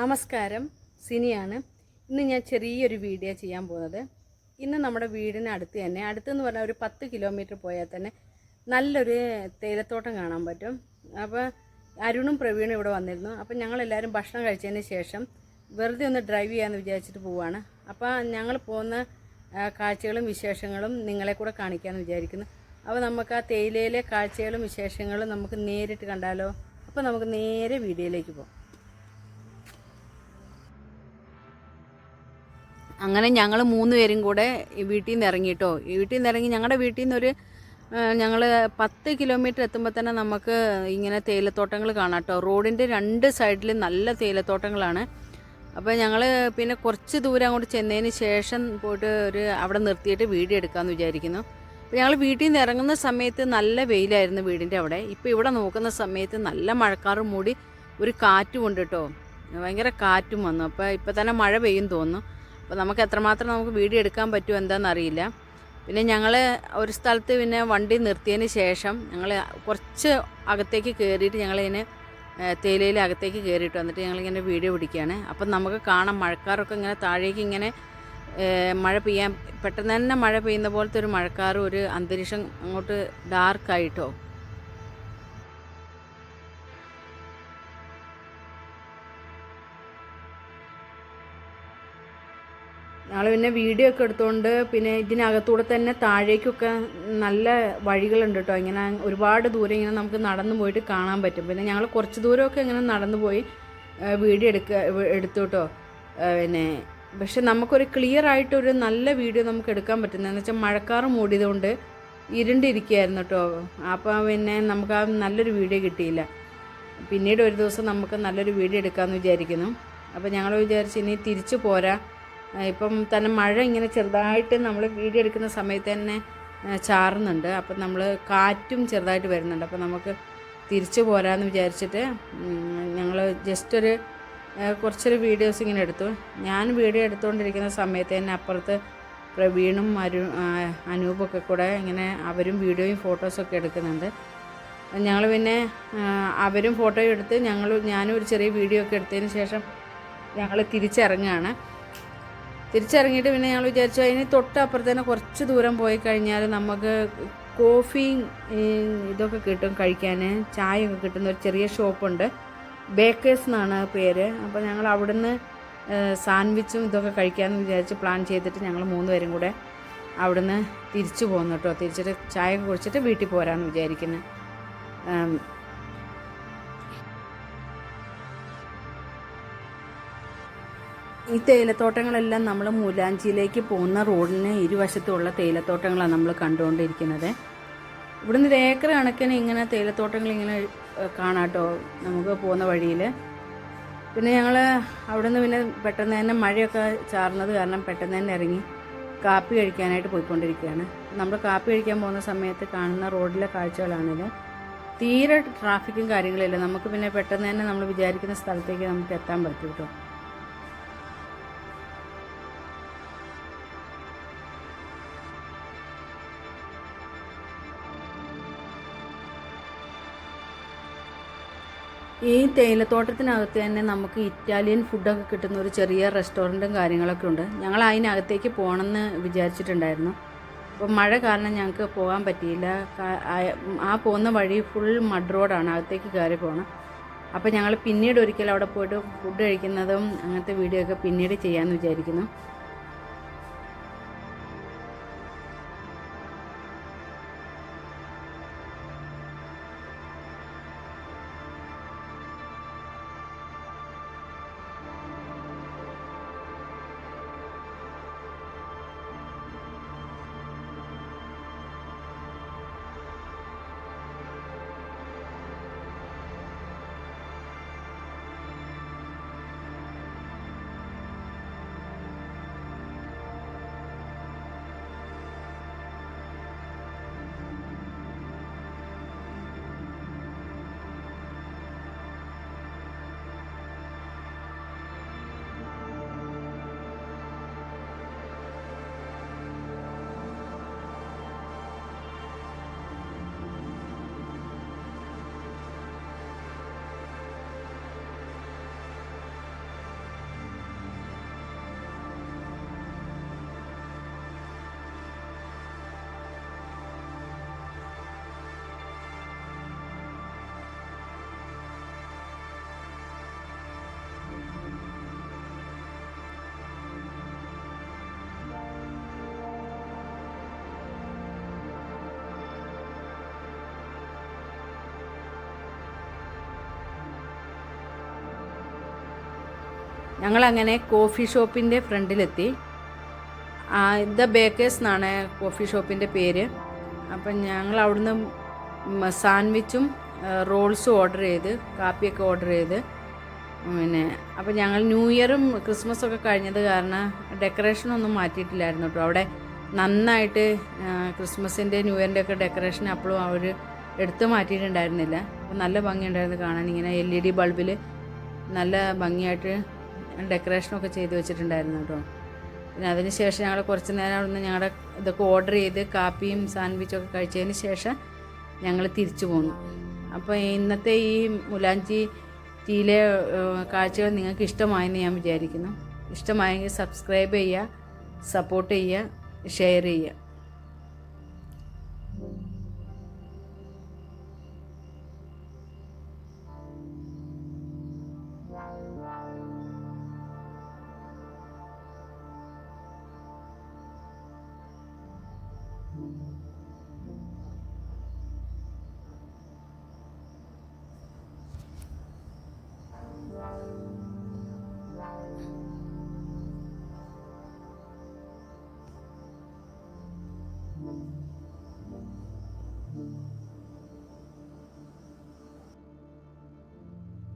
നമസ്കാരം. സിനിയാണ്. ഇന്ന് ഞാൻ ചെറിയൊരു വീഡിയോ ചെയ്യാൻ പോകുന്നത്. ഇന്ന് നമ്മുടെ വീടിന് അടുത്ത് തന്നെ അടുത്തെന്ന് പറഞ്ഞാൽ ഒരു പത്ത് കിലോമീറ്റർ പോയാൽ തന്നെ നല്ലൊരു തേയിലത്തോട്ടം കാണാൻ പറ്റും. അപ്പോൾ അരുണും പ്രവീണും ഇവിടെ വന്നിരുന്നു. അപ്പോൾ ഞങ്ങളെല്ലാവരും ഭക്ഷണം കഴിച്ചതിന് ശേഷം വെറുതെ ഒന്ന് ഡ്രൈവ് ചെയ്യാമെന്ന് വിചാരിച്ചിട്ട് പോവാണ്. അപ്പോൾ ഞങ്ങൾ പോകുന്ന കാഴ്ചകളും വിശേഷങ്ങളും നിങ്ങളെ കൂടെ കാണിക്കാമെന്ന് വിചാരിക്കുന്നു. അപ്പോൾ നമുക്ക് ആ തേയിലയിലെ കാഴ്ചകളും വിശേഷങ്ങളും നമുക്ക് നേരിട്ട് കണ്ടാലോ? അപ്പോൾ നമുക്ക് നേരെ വീഡിയോയിലേക്ക് പോകാം. അങ്ങനെ ഞങ്ങൾ മൂന്ന് പേരും കൂടെ വീട്ടിൽ നിന്ന് ഇറങ്ങിയിട്ടോ വീട്ടിൽ നിന്ന് ഇറങ്ങി ഞങ്ങളുടെ വീട്ടിൽ നിന്നൊരു ഞങ്ങൾ പത്ത് കിലോമീറ്റർ എത്തുമ്പോൾ തന്നെ നമുക്ക് ഇങ്ങനെ തേയിലത്തോട്ടങ്ങൾ കാണാം കേട്ടോ റോഡിന്റെ രണ്ട് സൈഡിൽ നല്ല തേയിലത്തോട്ടങ്ങളാണ്. അപ്പോൾ ഞങ്ങൾ പിന്നെ കുറച്ച് ദൂരം അങ്ങോട്ട് ചെന്നതിന് ശേഷം പോയിട്ട് ഒരു അവിടെ നിർത്തിയിട്ട് വീഡിയോ എടുക്കാമെന്ന് വിചാരിക്കുന്നു. അപ്പോൾ ഞങ്ങൾ വീട്ടിൽ നിന്ന് ഇറങ്ങുന്ന സമയത്ത് നല്ല വെയിലായിരുന്നു വീടിന്റെ അവിടെ. ഇപ്പോൾ ഇവിടെ നോക്കുന്ന സമയത്ത് നല്ല മഴക്കാറും മൂടി ഒരു കാറ്റും ഉണ്ട് കേട്ടോ ഭയങ്കര കാറ്റും വന്നു. അപ്പോൾ ഇപ്പോൾ തന്നെ മഴ പെയ്യും തോന്നുന്നു. അപ്പോൾ നമുക്ക് എത്രമാത്രം നമുക്ക് വീഡിയോ എടുക്കാൻ പറ്റുമോ എന്താണെന്ന് അറിയില്ല. പിന്നെ ഞങ്ങൾ ഒരു സ്ഥലത്ത് പിന്നെ വണ്ടി നിർത്തിയതിന് ശേഷം ഞങ്ങൾ കുറച്ച് അകത്തേക്ക് കയറിയിട്ട് ഞങ്ങളിങ്ങനെ തേയിലയിൽ അകത്തേക്ക് കയറിയിട്ട് വന്നിട്ട് ഞങ്ങളിങ്ങനെ വീഡിയോ പിടിക്കുകയാണ്. അപ്പം നമുക്ക് കാണാം മഴക്കാറൊക്കെ ഇങ്ങനെ താഴേക്ക് ഇങ്ങനെ മഴ പെയ്യാൻ പെട്ടെന്ന് തന്നെ മഴ പെയ്യുന്ന പോലത്തെ ഒരു മഴക്കാറും ഒരു അന്തരീക്ഷം അങ്ങോട്ട് ഡാർക്കായിട്ടോ ഞങ്ങൾ പിന്നെ വീഡിയോ ഒക്കെ എടുത്തുകൊണ്ട് പിന്നെ ഇതിനകത്തൂടെ തന്നെ താഴേക്കൊക്കെ നല്ല വഴികളുണ്ട് കേട്ടോ ഇങ്ങനെ ഒരുപാട് ദൂരം ഇങ്ങനെ നമുക്ക് നടന്നു പോയിട്ട് കാണാൻ പറ്റും. പിന്നെ ഞങ്ങൾ കുറച്ച് ദൂരമൊക്കെ ഇങ്ങനെ നടന്നു പോയി വീഡിയോ എടുക്കുക എടുത്തു കേട്ടോ പിന്നെ പക്ഷെ നമുക്കൊരു ക്ലിയർ ആയിട്ടൊരു നല്ല വീഡിയോ നമുക്ക് എടുക്കാൻ പറ്റുന്നതെന്ന് വെച്ചാൽ മഴക്കാറ് മൂടിയതുകൊണ്ട് ഇരുണ്ടിരിക്കുകയായിരുന്നു കേട്ടോ അപ്പോൾ പിന്നെ നമുക്ക് ആ നല്ലൊരു വീഡിയോ കിട്ടിയില്ല. പിന്നീട് ഒരു ദിവസം നമുക്ക് നല്ലൊരു വീഡിയോ എടുക്കാമെന്ന് വിചാരിക്കുന്നു. അപ്പോൾ ഞങ്ങൾ വിചാരിച്ച് ഇനി തിരിച്ചു പോരാ. ഇപ്പം തന്നെ മഴ ഇങ്ങനെ ചെറുതായിട്ട് നമ്മൾ വീഡിയോ എടുക്കുന്ന സമയത്ത് തന്നെ ചാറുന്നുണ്ട്. അപ്പം നമ്മൾ കാറ്റും ചെറുതായിട്ട് വരുന്നുണ്ട്. അപ്പം നമുക്ക് തിരിച്ചു പോരാന്ന് വിചാരിച്ചിട്ട് ഞങ്ങൾ ജസ്റ്റ് ഒരു കുറച്ചൊരു വീഡിയോസ് ഇങ്ങനെ എടുത്തു. ഞാൻ വീഡിയോ എടുത്തുകൊണ്ടിരിക്കുന്ന സമയത്ത് തന്നെ അപ്പുറത്ത് പ്രവീണും അരു അനൂപൊക്കെ കൂടെ ഇങ്ങനെ അവരും വീഡിയോയും ഫോട്ടോസൊക്കെ എടുക്കുന്നുണ്ട്. ഞങ്ങൾ പിന്നെ അവരും ഫോട്ടോ എടുത്ത് ഞങ്ങൾ ഞാനും ഒരു ചെറിയ വീഡിയോ ഒക്കെ എടുത്തതിന് ശേഷം ഞങ്ങൾ തിരിച്ചിറങ്ങുകയാണ് തിരിച്ചിറങ്ങിയിട്ട് പിന്നെ ഞങ്ങൾ വിചാരിച്ചു അതിന് തൊട്ടപ്പുറത്ത് തന്നെ കുറച്ച് ദൂരം പോയി കഴിഞ്ഞാൽ നമുക്ക് കോഫിയും ഇതൊക്കെ കിട്ടും കഴിക്കാൻ. ചായയൊക്കെ കിട്ടുന്ന ഒരു ചെറിയ ഷോപ്പുണ്ട്. ബേക്കേഴ്സ് എന്നാണ് പേര്. അപ്പോൾ ഞങ്ങൾ അവിടുന്ന് സാൻഡ്വിച്ചും ഇതൊക്കെ കഴിക്കാമെന്ന് വിചാരിച്ച് പ്ലാൻ ചെയ്തിട്ട് ഞങ്ങൾ മൂന്ന് പേരും കൂടെ അവിടുന്ന് തിരിച്ചു പോകുന്നു കേട്ടോ. തിരിച്ചിട്ട് ചായ കുടിച്ചിട്ട് വീട്ടിൽ പോരാന്ന് വിചാരിക്കുന്നത് ഈ തേയിലത്തോട്ടങ്ങളെല്ലാം നമ്മൾ മൂലാഞ്ചിയിലേക്ക് പോകുന്ന റോഡിന് ഇരുവശത്തുമുള്ള തേയിലത്തോട്ടങ്ങളാണ് നമ്മൾ കണ്ടുകൊണ്ടിരിക്കുന്നത്. ഇവിടുന്ന് ഒരു ഏക്കർ കണക്കിന് ഇങ്ങനെ തേയിലത്തോട്ടങ്ങൾ ഇങ്ങനെ കാണാട്ടോ നമുക്ക് പോകുന്ന വഴിയിൽ പിന്നെ ഞങ്ങൾ അവിടുന്ന് പിന്നെ പെട്ടെന്ന് തന്നെ മഴയൊക്കെ ചാർന്നത് കാരണം പെട്ടെന്ന് തന്നെ ഇറങ്ങി കാപ്പി കഴിക്കാനായിട്ട് പോയിക്കൊണ്ടിരിക്കുകയാണ്. നമ്മൾ കാപ്പി കഴിക്കാൻ പോകുന്ന സമയത്ത് കാണുന്ന റോഡിലെ കാഴ്ചകളാണിത്. തീരെ ട്രാഫിക്കും കാര്യങ്ങളില്ല നമുക്ക് പിന്നെ പെട്ടെന്ന് തന്നെ നമ്മൾ വിചാരിക്കുന്ന സ്ഥലത്തേക്ക് നമുക്ക് എത്താൻ പറ്റും കേട്ടോ ഈ തേയിലത്തോട്ടത്തിനകത്ത് തന്നെ നമുക്ക് ഇറ്റാലിയൻ ഫുഡൊക്കെ കിട്ടുന്ന ഒരു ചെറിയ റെസ്റ്റോറന്റും കാര്യങ്ങളൊക്കെ ഉണ്ട്. ഞങ്ങൾ അതിനകത്തേക്ക് പോകണമെന്ന് വിചാരിച്ചിട്ടുണ്ടായിരുന്നു. അപ്പോൾ മഴ കാരണം ഞങ്ങൾക്ക് പോകാൻ പറ്റിയില്ല. ആ- പോകുന്ന വഴി ഫുൾ മഡ് റോഡാണ് അകത്തേക്ക് കയറി പോകണം അപ്പോൾ ഞങ്ങൾ പിന്നീട് ഒരിക്കൽ അവിടെ പോയിട്ട് ഫുഡ് കഴിക്കുന്നതും അങ്ങനത്തെ വീഡിയോ ഒക്കെ പിന്നീട് ചെയ്യാമെന്ന് വിചാരിക്കുന്നു. ഞങ്ങളങ്ങനെ കോഫി ഷോപ്പിന്റെ ഫ്രണ്ടിലെത്തി. ദ ബേക്കേഴ്സ് എന്നാണ് കോഫി ഷോപ്പിന്റെ പേര്. അപ്പം ഞങ്ങൾ അവിടുന്ന് സാൻഡ്വിച്ചും റോൾസും ഓർഡർ ചെയ്ത് കാപ്പിയൊക്കെ ഓർഡർ ചെയ്ത്. പിന്നെ അപ്പം ഞങ്ങൾ ന്യൂ ഇയറും ക്രിസ്മസും ഒക്കെ കഴിഞ്ഞത് കാരണം ഡെക്കറേഷനൊന്നും മാറ്റിയിട്ടില്ലായിരുന്നു കേട്ടോ. അവിടെ നന്നായിട്ട് ക്രിസ്മസിന്റെ ന്യൂ ഇയറിന്റെ ഒക്കെ ഡെക്കറേഷൻ അപ്പോഴും അവർ എടുത്തു മാറ്റിയിട്ടുണ്ടായിരുന്നില്ല. അപ്പോൾ നല്ല ഭംഗിയുണ്ടായിരുന്നു കാണാൻ. ഇങ്ങനെ എൽ ഇ ഡി ബൾബിൽ നല്ല ഭംഗിയായിട്ട് ഡെക്കറേഷനൊക്കെ ചെയ്ത് വെച്ചിട്ടുണ്ടായിരുന്നു കേട്ടോ. പിന്നെ അതിന് ശേഷം ഞങ്ങൾ കുറച്ച് നേരം അവിടുന്ന് ഞങ്ങളുടെ ഇതൊക്കെ ഓർഡർ ചെയ്ത് കാപ്പിയും സാൻഡ്വിച്ചും ഒക്കെ കഴിച്ചതിന് ശേഷം ഞങ്ങൾ തിരിച്ചു പോന്നു. അപ്പോൾ ഇന്നത്തെ ഈ മുലാഞ്ചി ടീയിലെ കാഴ്ചകൾ നിങ്ങൾക്ക് ഇഷ്ടമായെന്ന് ഞാൻ വിചാരിക്കുന്നു. ഇഷ്ടമായെങ്കിൽ സബ്സ്ക്രൈബ് ചെയ്യുക സപ്പോർട്ട് ചെയ്യുക ഷെയർ ചെയ്യുക.